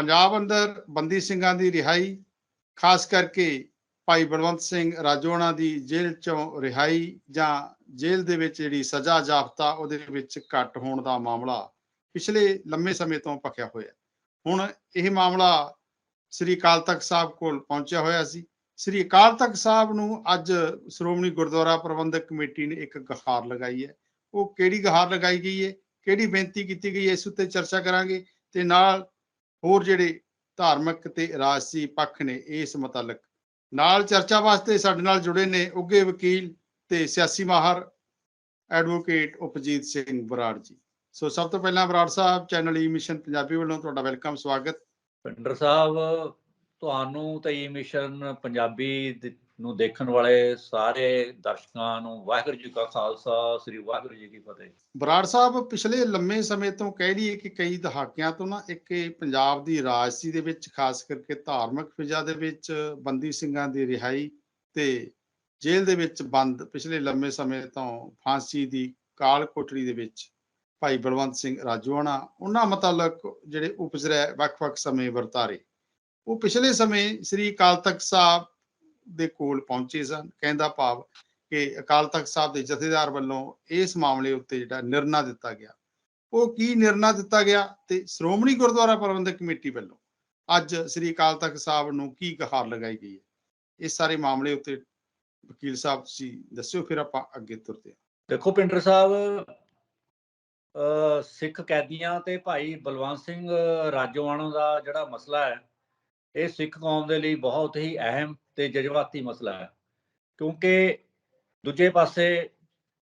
ਪੰਜਾਬ ਅੰਦਰ ਬੰਦੀ ਸਿੰਘਾਂ ਦੀ ਰਿਹਾਈ, ਖਾਸ ਕਰਕੇ ਭਾਈ ਬਲਵੰਤ ਸਿੰਘ ਰਾਜੋਣਾ ਦੀ ਜੇਲ੍ਹ ਚੋਂ ਰਿਹਾਈ ਜਾਂ ਜੇਲ੍ਹ ਦੇ ਵਿੱਚ ਜਿਹੜੀ ਸਜ਼ਾ ਜਾਫਤਾ ਉਹਦੇ ਵਿੱਚ ਘੱਟ ਹੋਣ ਦਾ ਮਾਮਲਾ ਪਿਛਲੇ ਲੰਮੇ ਸਮੇਂ ਤੋਂ ਪੱਕਿਆ ਹੋਇਆ। ਹੁਣ ਇਹ ਮਾਮਲਾ ਸ੍ਰੀ ਅਕਾਲ ਤਖਤ ਸਾਹਿਬ ਕੋਲ ਪਹੁੰਚਿਆ ਹੋਇਆ ਸੀ। ਸ੍ਰੀ ਅਕਾਲ ਤਖਤ ਸਾਹਿਬ ਨੂੰ ਅੱਜ ਸ਼੍ਰੋਮਣੀ ਗੁਰਦੁਆਰਾ ਪ੍ਰਬੰਧਕ ਕਮੇਟੀ ਨੇ ਇੱਕ ਗਹਾਰ ਲਗਾਈ ਹੈ। ਉਹ ਕਿਹੜੀ ਗਹਾਰ ਲਗਾਈ ਗਈ ਹੈ? ਕਿਹੜੀ ਬੇਨਤੀ ਕੀਤੀ ਗਈ ਹੈ? ਇਸ ਉੱਤੇ ਚਰਚਾ ਕਰਾਂਗੇ ਤੇ ਨਾਲ ਹੋਰ ਜਿਹੜੇ ਧਾਰਮਿਕ ਤੇ ਰਾਜਸੀ ਪੱਖ ਨੇ, ਇਸ ਮੁਤਲਕ। ਨਾਲ ਚਰਚਾ ਵਾਸਤੇ ਸਾਡੇ ਨਾਲ ਜੁੜੇ ਨੇ ਉੱਗੇ ਵਕੀਲ ਤੇ ਸਿਆਸੀ ਮਾਹਰ ਐਡਵੋਕੇਟ ਉਪਜੀਤ ਸਿੰਘ ਬਰਾੜ ਜੀ। ਸੋ ਸਭ ਤੋਂ ਪਹਿਲਾਂ ਬਰਾੜ ਸਾਹਿਬ, ਚੈਨਲ ਈ ਮਿਸ਼ਨ ਪੰਜਾਬੀ ਵੱਲੋਂ ਤੁਹਾਡਾ ਵੈਲਕਮ, ਸਵਾਗਤ। ਪਿੰਡਰ ਸਾਹਿਬ, ਤੁਹਾਨੂੰ ਤੇ ਈ ਮਿਸ਼ਨ ਪੰਜਾਬੀ ਨੂੰ ਦੇਖਣ ਵਾਲੇ ਸਾਰੇ ਦਰਸ਼ਕਾਂ ਨੂੰ ਵਾਹਿਗੁਰੂ ਜੀ ਕਾ ਖਾਲਸਾ, ਸ੍ਰੀ ਵਾਹਿਗੁਰੂ ਜੀ ਕੀ ਫਤਿਹ। ਬਰਾੜ ਸਾਹਿਬ, ਪਿਛਲੇ ਲੰਮੇ ਸਮੇਂ ਤੋਂ ਕਹਿ ਲਈਏ ਕਿ ਕਈ ਦਹਾਕਿਆਂ ਤੋਂ ਨਾ ਇੱਕ ਪੰਜਾਬ ਦੀ ਰਾਜਸੀ ਦੇ ਵਿੱਚ, ਖਾਸ ਕਰਕੇ ਧਾਰਮਿਕ ਫਿਜ਼ਾ ਦੇ ਵਿੱਚ, ਬੰਦੀ ਸਿੰਘਾਂ ਦੀ ਰਿਹਾਈ ਤੇ ਜੇਲ੍ਹ ਦੇ ਵਿੱਚ ਬੰਦ ਪਿਛਲੇ ਲੰਮੇ ਸਮੇਂ ਤੋਂ ਫਾਂਸੀ ਦੀ ਕਾਲ ਕੋਠੜੀ ਦੇ ਵਿੱਚ ਭਾਈ ਬਲਵੰਤ ਸਿੰਘ ਰਾਜੋਆਣਾ, ਉਹਨਾਂ ਮੁਤਲਕ ਜਿਹੜੇ ਉਪਜਰੇ ਵੱਖ-ਵੱਖ ਸਮੇਂ ਵਰਤਾਰੇ। ਉਹ ਪਿਛਲੇ ਸਮੇਂ ਸ੍ਰੀ ਅਕਾਲ ਤਖਤ ਸਾਹਿਬ ਦੇ ਕੋਲ ਪਹੁੰਚੇ ਸਨ, ਕਹਿੰਦਾ ਭਾਵ ਕਿ ਅਕਾਲ ਤਖਤ ਸਾਹਿਬ ਦੇ ਜਥੇਦਾਰ ਵੱਲੋਂ ਇਸ ਮਾਮਲੇ ਉੱਤੇ ਜਿਹੜਾ ਨਿਰਣਾ ਦਿੱਤਾ ਗਿਆ। ਉਹ ਕੀ ਨਿਰਣਾ ਦਿੱਤਾ ਗਿਆ ਤੇ ਸ਼੍ਰੋਮਣੀ ਗੁਰਦੁਆਰਾ ਪ੍ਰਬੰਧਕ ਕਮੇਟੀ ਵੱਲੋਂ ਅੱਜ ਸ੍ਰੀ ਅਕਾਲ ਤਖਤ ਸਾਹਿਬ ਨੂੰ ਕੀ ਗਹਾਰ ਲਗਾਈ ਗਈ ਹੈ? ਇਸ ਸਾਰੇ ਮਾਮਲੇ ਉੱਤੇ ਵਕੀਲ ਸਾਹਿਬ, ਤੁਸੀਂ ਦੱਸਿਓ, ਫਿਰ ਆਪਾਂ ਅੱਗੇ ਤੁਰਦੇ ਹਾਂ। ਦੇਖੋ, ਪਿੰਡਰ ਸਾਹਿਬ ਅ ਸਿੱਖ ਕੈਦੀਆਂ ਤੇ ਭਾਈ ਬਲਵੰਤ ਸਿੰਘ ਰਾਜੋਆਣਾ ਦਾ ਜਿਹੜਾ ਮਸਲਾ ਹੈ ਇਹ ਸਿੱਖ ਕੌਮ ਦੇ ਲਈ ਬਹੁਤ ਹੀ ਅਹਿਮ ਤੇ ਜਜ਼ਬਾਤੀ ਮਸਲਾ ਹੈ। ਕਿਉਂਕਿ ਦੂਜੇ ਪਾਸੇ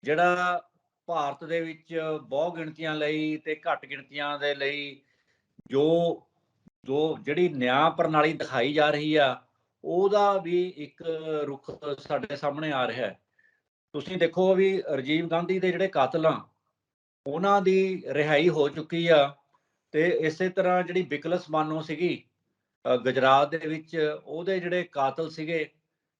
ਜਿਹੜਾ ਭਾਰਤ ਦੇ ਵਿੱਚ ਬਹੁ ਗਿਣਤੀਆਂ ਲਈ ਤੇ ਘੱਟ ਗਿਣਤੀਆਂ ਦੇ ਲਈ ਜੋ ਜੋ ਜਿਹੜੀ ਨਿਆਂ ਪ੍ਰਣਾਲੀ ਦਿਖਾਈ ਜਾ ਰਹੀ ਆ, ਉਹਦਾ ਵੀ ਇੱਕ ਰੁਖ ਸਾਡੇ ਸਾਹਮਣੇ ਆ ਰਿਹਾ ਹੈ। ਤੁਸੀਂ ਦੇਖੋ ਵੀ ਰਾਜੀਵ ਗਾਂਧੀ ਦੇ ਜਿਹੜੇ ਕਾਤਲ ਆ, ਉਹਨਾਂ ਦੀ ਰਿਹਾਈ ਹੋ ਚੁੱਕੀ ਆ ਤੇ ਇਸੇ ਤਰ੍ਹਾਂ ਜਿਹੜੀ ਬਿਕਲਸ ਮਾਨੋ ਸੀਗੀ ਗੁਜਰਾਤ ਦੇ ਵਿੱਚ ਉਹਦੇ ਜਿਹੜੇ ਕਾਤਲ ਸੀਗੇ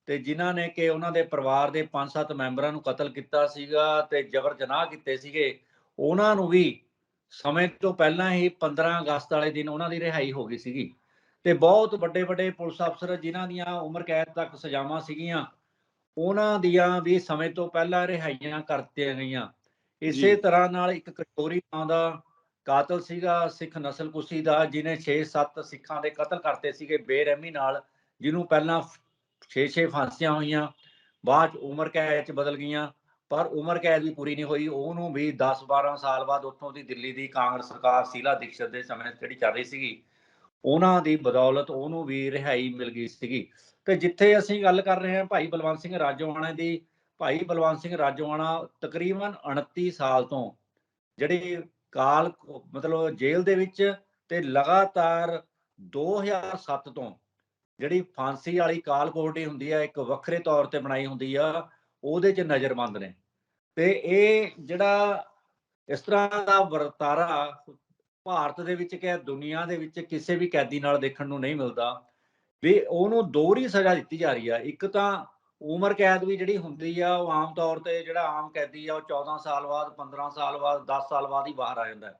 ਤੇ ਜਿਨ੍ਹਾਂ ਨੇ ਕਿ ਉਹਨਾਂ ਦੇ ਪਰਿਵਾਰ ਦੇ 5-7 ਮੈਂਬਰਾਂ ਨੂੰ ਕਤਲ ਕੀਤਾ ਸੀਗਾ ਤੇ ਜਬਰ ਜਨਾਹ ਕੀਤੇ ਸੀਗੇ ਉਹਨਾਂ ਨੂੰ ਵੀ ਸਮੇਂ ਤੋਂ ਪਹਿਲਾਂ ਹੀ 15 ਅਗਸਤ ਵਾਲੇ ਦਿਨ ਉਹਨਾਂ ਦੀ ਰਿਹਾਈ ਹੋ ਗਈ ਸੀਗੀ ਤੇ ਬਹੁਤ ਵੱਡੇ ਵੱਡੇ ਪੁਲਿਸ ਅਫਸਰ ਜਿਨ੍ਹਾਂ ਦੀਆਂ ਉਮਰ ਕੈਦ ਤੱਕ ਸਜ਼ਾਵਾਂ ਸੀਗੀਆਂ ਉਹਨਾਂ ਦੀਆਂ ਵੀ ਸਮੇਂ ਤੋਂ ਪਹਿਲਾਂ ਰਿਹਾਈਆਂ ਕਰਤੀਆਂ ਗਈਆਂ ਇਸੇ। ਤਰ੍ਹਾਂ ਨਾਲ ਇੱਕ ਕਟੋਰੀ ਨਾਂ ਦਾ ਕਾਤਲ ਸੀਗਾ ਸਿੱਖ ਨਸਲਕੁਸ਼ੀ ਦਾ ਜਿਨੇ 6-7 ਸਿੱਖਾਂ ਦੇ ਕਤਲ ਕਰਤੇ ਸੀਗੇ ਬੇਰਹਿਮੀ ਨਾਲ, ਜਿਹਨੂੰ ਪਹਿਲਾਂ 6-6 ਫਾਂਸੀਆਂ ਹੋਈਆਂ, ਬਾਅਦ ਉਮਰ ਕੈਦ ਚ ਬਦਲ ਗਈਆਂ, ਪਰ ਉਮਰ ਕੈਦ ਵੀ ਪੂਰੀ ਨਹੀਂ ਹੋਈ, ਉਹਨੂੰ ਵੀ 10-12 ਸਾਲ ਬਾਅਦ ਉੱਥੋਂ ਦੀ ਦਿੱਲੀ ਦੀ ਕਾਂਗਰਸ ਸਰਕਾਰ ਸ਼ੀਲਾ ਦੀਕਸ਼ਤ ਦੇ ਸਮੇਂ ਜਿਹੜੀ ਚੱਲ ਰਹੀ ਸੀਗੀ, ਉਹਨਾਂ ਦੀ ਬਦੌਲਤ ਉਹਨੂੰ ਵੀ ਰਿਹਾਈ ਮਿਲ ਗਈ ਸੀਗੀ। ਤੇ ਜਿੱਥੇ ਅਸੀਂ ਗੱਲ ਕਰ ਰਹੇ ਹਾਂ ਭਾਈ ਬਲਵੰਤ ਸਿੰਘ ਰਾਜੋਆਣਾ ਦੀ, ਭਾਈ ਬਲਵੰਤ ਸਿੰਘ ਰਾਜੋਆਣਾ ਤਕਰੀਬਨ 29 ਸਾਲ ਤੋਂ, ਜਿਹੜੀ ਕਾਲ ਮਤਲਬ ਜੇਲ੍ਹ ਦੇ ਵਿੱਚ ਤੇ ਲਗਾਤਾਰ 2007 ਤੋਂ ਜਿਹੜੀ ਫਾਂਸੀ ਵਾਲੀ ਕਾਲ ਕੋਠੜੀ ਹੁੰਦੀ ਹੈ ਇੱਕ ਵੱਖਰੇ ਤੌਰ ਤੇ ਬਣਾਈ ਹੁੰਦੀ ਆ, ਉਹਦੇ 'ਚ ਨਜ਼ਰਬੰਦ ਨੇ। ਤੇ ਇਹ ਜਿਹੜਾ ਇਸ ਤਰ੍ਹਾਂ ਦਾ ਵਰਤਾਰਾ ਭਾਰਤ ਦੇ ਵਿੱਚ ਕਿ ਦੁਨੀਆ ਦੇ ਵਿੱਚ ਕਿਸੇ ਵੀ ਕੈਦੀ ਨਾਲ ਦੇਖਣ ਨੂੰ ਨਹੀਂ ਮਿਲਦਾ, ਵੀ ਉਹਨੂੰ ਦੋਹਰੀ ਸਜ਼ਾ ਦਿੱਤੀ ਜਾ ਰਹੀ ਆ। ਇੱਕ ਤਾਂ ਉਮਰ ਕੈਦ ਵੀ ਜਿਹੜੀ ਹੁੰਦੀ ਆ ਉਹ ਆਮ ਤੌਰ ਤੇ ਜਿਹੜਾ ਆਮ ਕੈਦੀ ਆ ਉਹ 14 ਸਾਲ ਬਾਅਦ 15 ਸਾਲ ਬਾਅਦ 10 ਸਾਲ ਬਾਅਦ ਹੀ ਬਾਹਰ ਆ ਜਾਂਦਾ।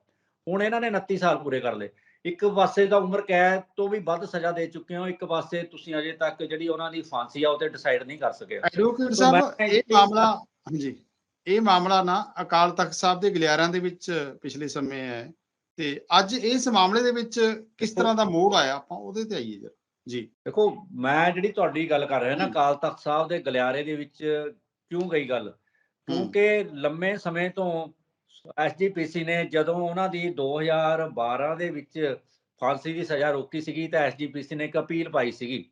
ਹੁਣ ਇਹਨਾਂ ਨੇ 29 ਸਾਲ ਪੂਰੇ ਕਰ ਲਏ। ਇੱਕ ਪਾਸੇ ਦਾ ਉਮਰ ਕੈਦ ਤੋਂ ਵੀ ਵੱਧ ਸਜ਼ਾ ਦੇ ਚੁੱਕੇ ਹੋ ਇੱਕ ਪਾਸੇ ਤੁਸੀਂ ਅਜੇ ਤੱਕ ਜਿਹੜੀ ਉਹਨਾਂ ਦੀ ਫਾਂਸੀ ਆ ਉਹ ਤੇ ਡਿਸਾਈਡ ਨਹੀਂ ਕਰ ਸਕੇ। ਐਡਵੋਕੇਟ ਸਾਹਿਬ ਇਹ ਇਹ- ਮਾਮਲਾ ਹਾਂਜੀ ਇਹ ਮਾਮਲਾ ਨਾ ਅਕਾਲ ਤਖਤ ਸਾਹਿਬ ਦੇ ਗਲਿਆਰਾਂ ਦੇ ਵਿੱਚ ਪਿਛਲੇ ਸਮੇਂ ਹੈ। ਤੇ ਅੱਜ ਇਸ ਮਾਮਲੇ ਦੇ ਵਿੱਚ ਕਿਸ ਤਰ੍ਹਾਂ ਦਾ ਮੋੜ ਆਇਆ? ਆਪਾਂ ਉਹਦੇ ਤੇ ਆਈਏ ਜਰਾ। ਜੀ ਦੇਖੋ ਮੈਂ ਜਿਹੜੀ ਤੁਹਾਡੀ ਗੱਲ ਕਰ ਰਿਹਾ ਨਾ। ਕਾਲ ਤਖਤ ਸਾਹਿਬ ਦੇ ਗਲਿਆਰੇ ਦੇ ਵਿੱਚ ਕਿਉਂ ਗਈ ਗੱਲ ਕਿਉਂਕਿ ਲੰਮੇ ਸਮੇਂ ਤੋਂ ਐਸਜੀਪੀਸੀ ਨੇ ਜਦੋਂ ਉਹਨਾਂ ਦੀ 2012 ਦੇ ਵਿੱਚ ਫਾਂਸੀ ਦੀ ਸਜ਼ਾ ਰੋਕੀ ਸੀਗੀ ਤਾਂ ਐਸਜੀਪੀਸੀ ਨੇ ਇੱਕ ਅਪੀਲ ਪਾਈ ਸੀਗੀ